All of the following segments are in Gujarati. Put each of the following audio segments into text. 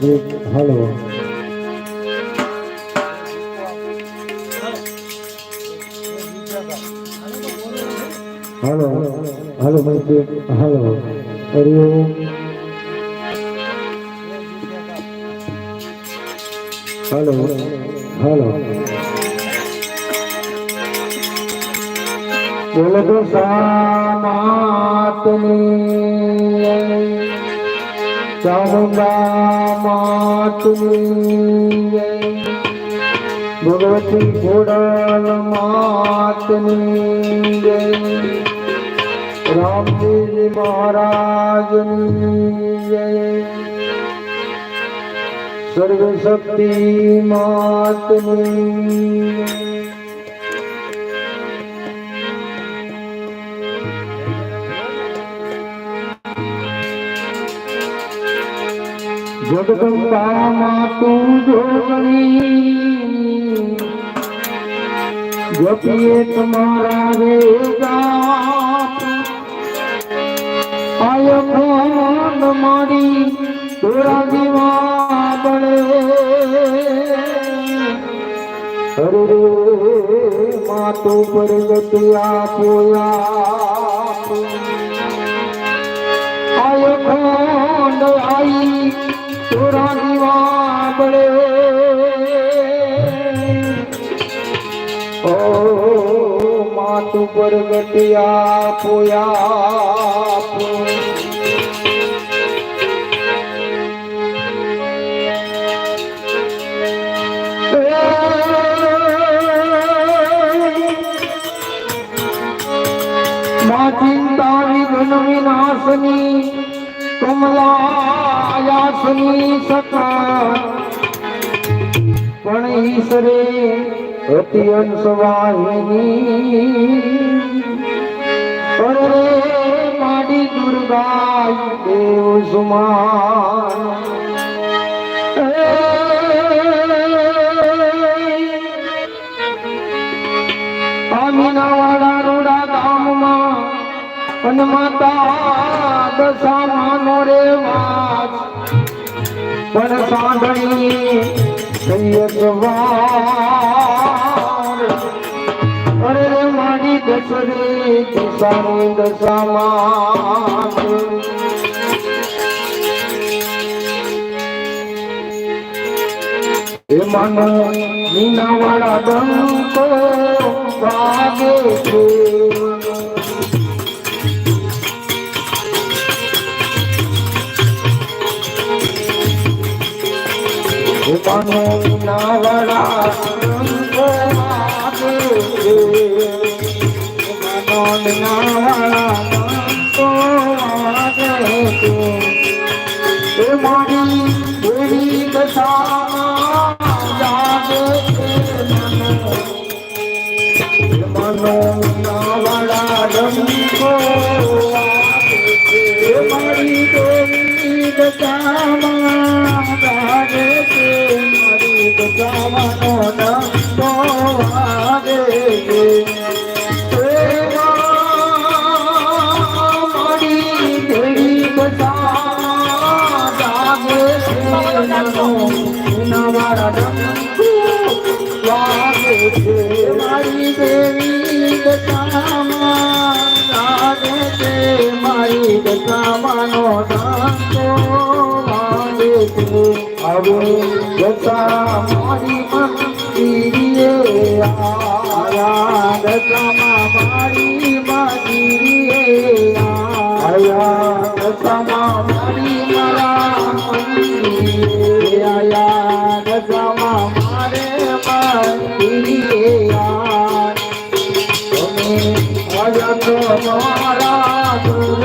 હાલો. હાલો. મનજીત હાલો હાલો. મનજીત હાલો હરિઓમ હાલો. હાલો. બોલો તો સામાતની ભગવતી ઘોડાલ માતની જય રામજી મહારાજની જય સર્વશક્તિ માતની જગદંબામાં તું જોગણી જપીએ તમારા વેગા આય ફોન મારી તોરા દીવા બળે હરે માતો પરગત આપો આપો આય ખોંડ આઈ તોરા દીવા બળે ઓ માતુ પરગત આપો આપો મા ચિંતા વિઘ્ન વિનાશની કમલાયાસની સકા પણ ઈશ્વરે અતિ અંશવાહિની. અરે માડી દુર્ગા દેવ સુમાન આમીનાવાડા રોડા ગામમાં અને માતા દશામાનો રે વાસ પણ સાંભળી સૈયદવાર અરે મારી દસરી કિસાની દશામાં એ માનો મીનાવાળા ડંકો વાગે છે માનો એ માનો વાગે છે એ મારી એવી દશા મનો નાવાળા રંગો એ દેવી મારી દેવી દશામાં જાગે છે મારી દશામાંનો રંગો વાગે છે હવે આયા દશામાં મારી મંદિરે આયા દશામાં મારી મારા મંદિરે આયા દશામાં મારે આયા તમે આયા તો મારા દૂર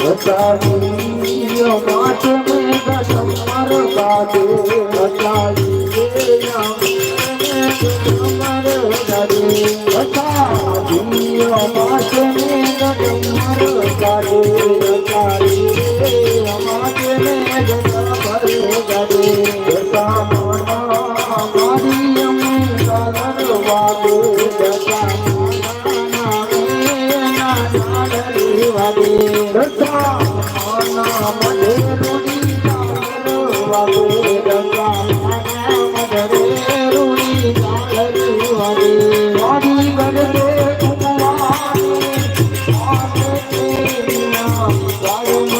છે બતાવીઓ Vamos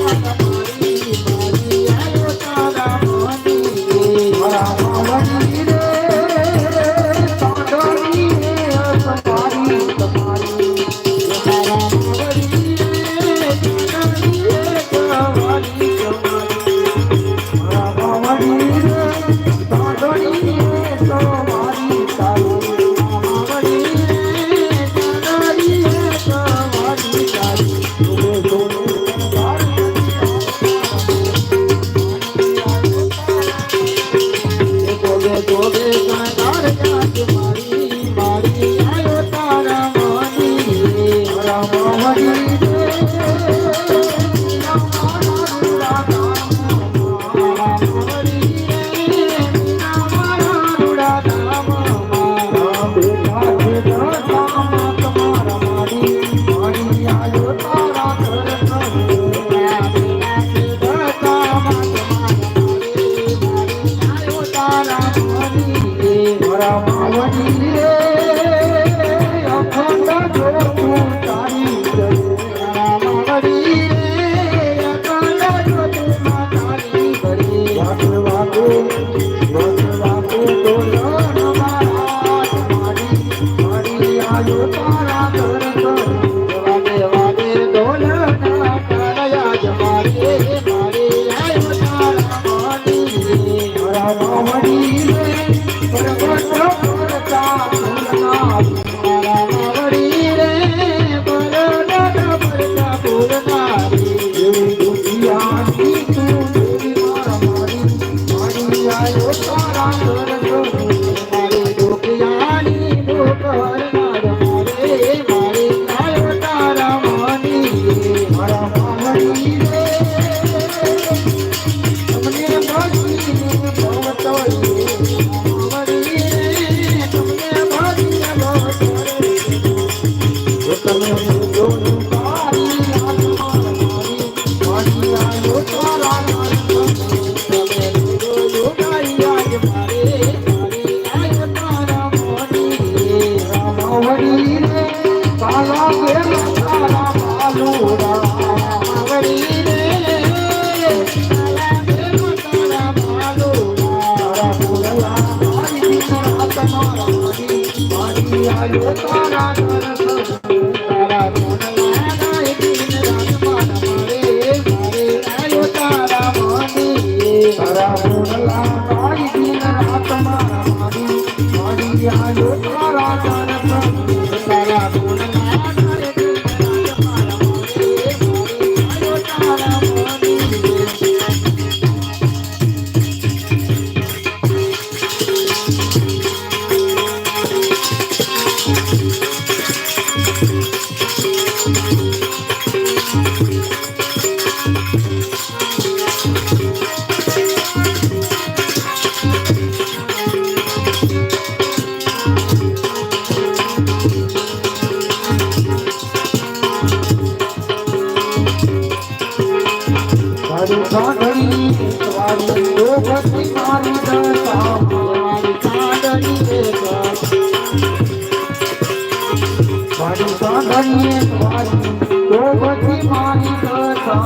મારી સાંભળીએ વાળી ભગતી મારી દશા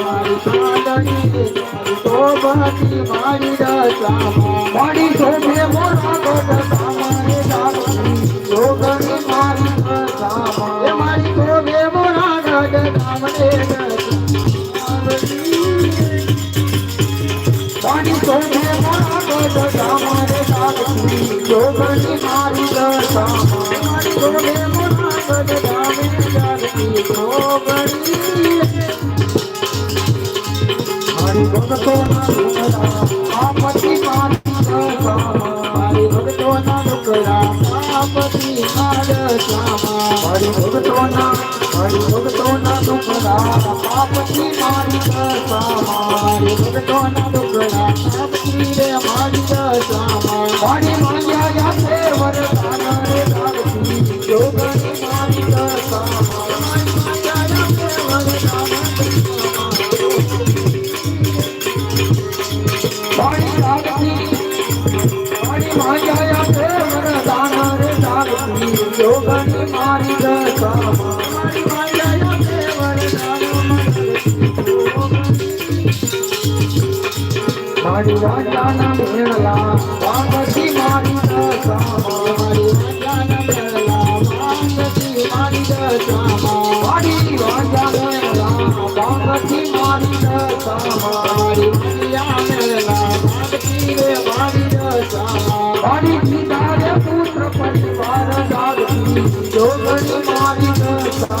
મારી સાંભળીએ તો ભક્તિ મારી દશા મારી શોભે મોરા ગોટ સામારે દાગી યોગની મારી દશા મારી શોભે મોરા ગોટ સામરે મારી ભક્તોના ડુકરા આપતી મારી દશા મારી ભક્તોના ડુકરા આપતી મારી દશા મારી ભક્તોના મારી ભક્તોના ડુકરા આપતી મારી દશા મારી ભક્તોના ડુકરા આપતી રે મારી દશા મારી માંગ્યા જાતે વરદાન રે મારી દશા મારી મારી રાજાના મેળલા વાગતી મારી દશા મારી રાજાના મેળલા વાગતી મારી દશા મારી રાજા મેળલા વાગતી મારી દશા મારી રાજા મેળલા વાગતી રે પુત્ર પરિવાર જોગણી મારી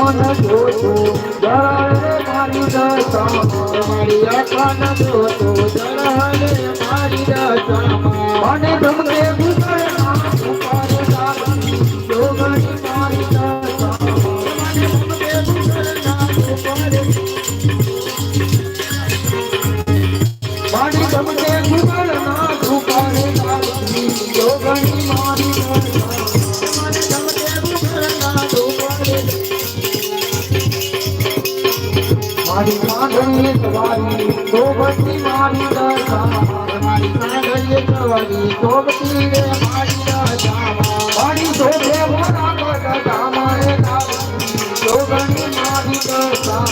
અખોન જોતો જળાલે મારી દશા મારી અખોન જોતો જળાલે મારી દશા. મને ધમકે સોબતી મારી દશા મારી સાંભળીએ સવારી સોબતી રે મારી દશા મારી શોભે મોરા કોટ ધામાએ ધામની જોગણી મારી દશા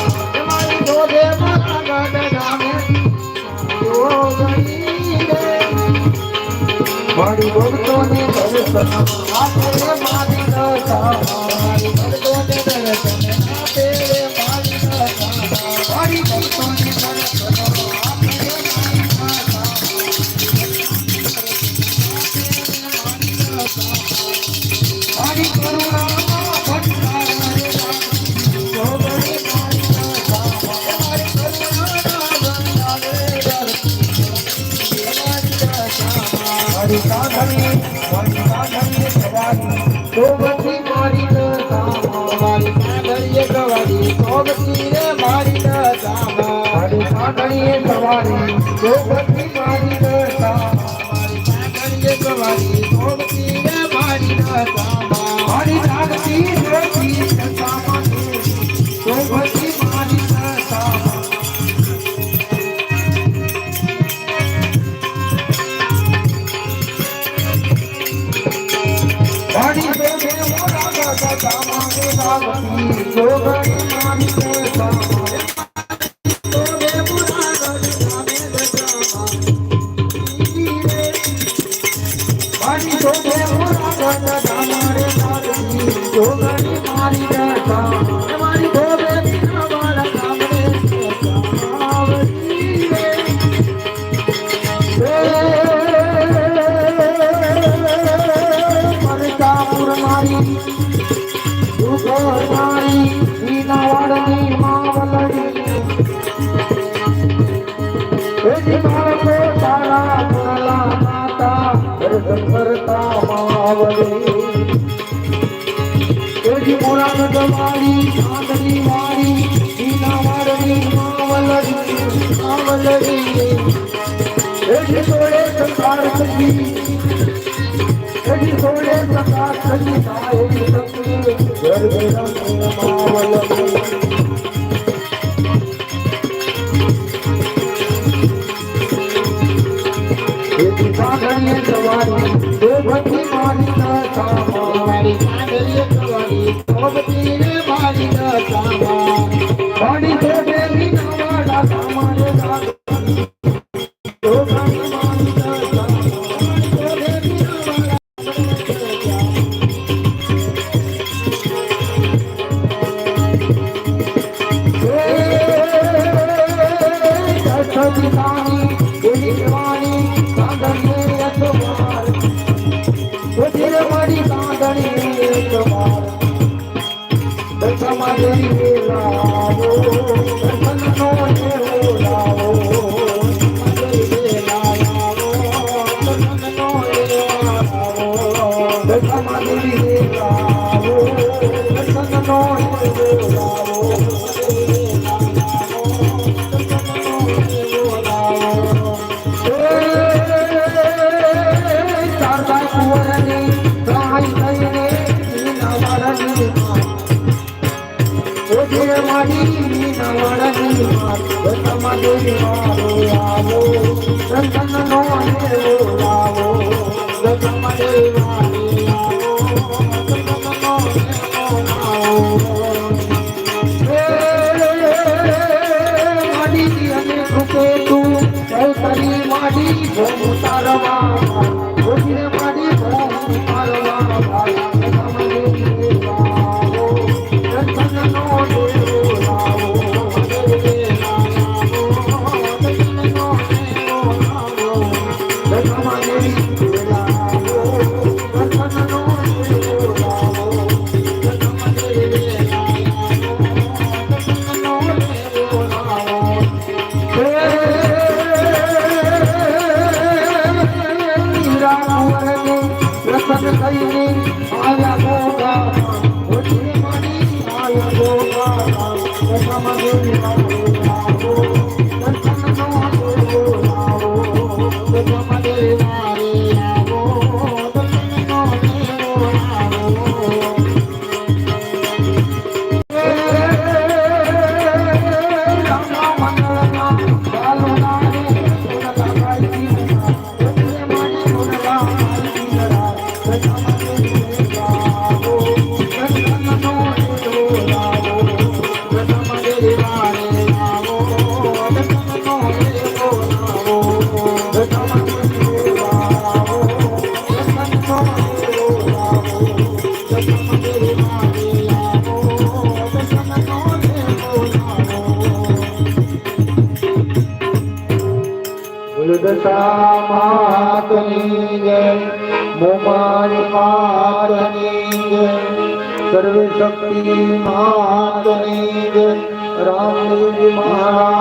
મારી શોભે મોરા. મારી મારી દશા સાધણીએ સવારી સોબતી મારી દશા મારી સાધણીએ સવારી રે મારી દશા મારી જાગતી એની સોળે સંસાર થકી એની સોળે સંસાર થકી સાહેબ ઘર ઘર માવલ પાણી સામાન ગગન નો દેવ આવો ગગન દેવા Maha